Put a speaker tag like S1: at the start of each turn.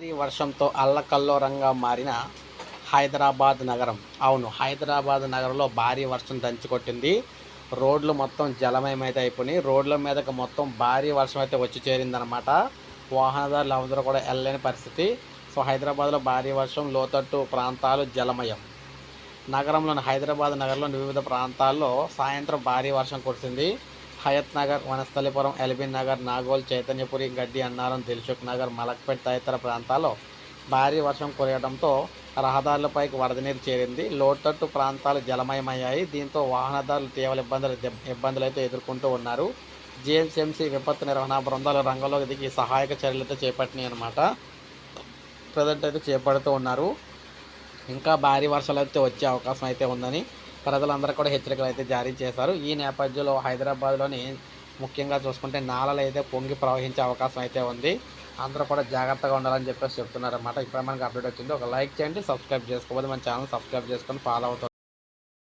S1: భారీ వర్షంతో అల్లకల్లోరంగా మారిన హైదరాబాద్ నగరం. అవును హైదరాబాద్ నగరంలో భారీ వర్షం దంచుకొట్టింది. రోడ్లు మొత్తం జలమయమైతే అయిపోయినాయి. రోడ్ల మీదకి మొత్తం భారీ వర్షం అయితే వచ్చి చేరిందనమాట వాహనదారులు అందరూ కూడా వెళ్ళలేని పరిస్థితి. సో హైదరాబాద్లో భారీ వర్షం లోతట్టు ప్రాంతాలు జలమయం. నగరంలోని హైదరాబాద్ నగరంలోని వివిధ ప్రాంతాల్లో సాయంత్రం భారీ వర్షం కురిసింది. హయత్ నగర్ వనస్థలిపురం ఎల్బీ నగర్ నాగోల్ చైతన్యపురి గడ్డి అన్నారం దిల్సుఖ్ నగర్ మలక్పేట్ తదితర ప్రాంతాల్లో భారీ వర్షం కురవడంతో రహదారులపైకి వరద నీరు చేరింది. లోతట్టు ప్రాంతాలు జలమయమయ్యాయి. దీంతో వాహనదారులు తీవ్ర ఇబ్బందులు ఇబ్బందులు అయితే ఎదుర్కొంటూ ఉన్నారు. జిహెచ్ఎంసీ విపత్తు నిర్వహణ బృందాలు రంగంలోకి దిగి సహాయక చర్యలతో చేపట్టినాయి అనమాట ప్రజెంట్ అయితే చేపడుతూ ఉన్నారు. ఇంకా భారీ వర్షాలు అయితే వచ్చే అవకాశం అయితే ఉందని ప్రజలందరూ కూడా హెచ్చరికలు అయితే జారీ చేశారు. ఈ నేపథ్యంలో హైదరాబాద్లోని ముఖ్యంగా చూసుకుంటే నాలలు అయితే పొంగి ప్రవహించే అవకాశం అయితే ఉంది. అందరూ కూడా జాగ్రత్తగా ఉండాలని చెప్పేసి చెప్తున్నారు ఇప్పుడు మనకి అప్డేట్ వచ్చింది. ఒక లైక్ చేయండి సబ్స్క్రైబ్ చేసుకోవాలి మన ఛానల్ సబ్స్క్రైబ్ చేసుకొని ఫాలో అవుతుంది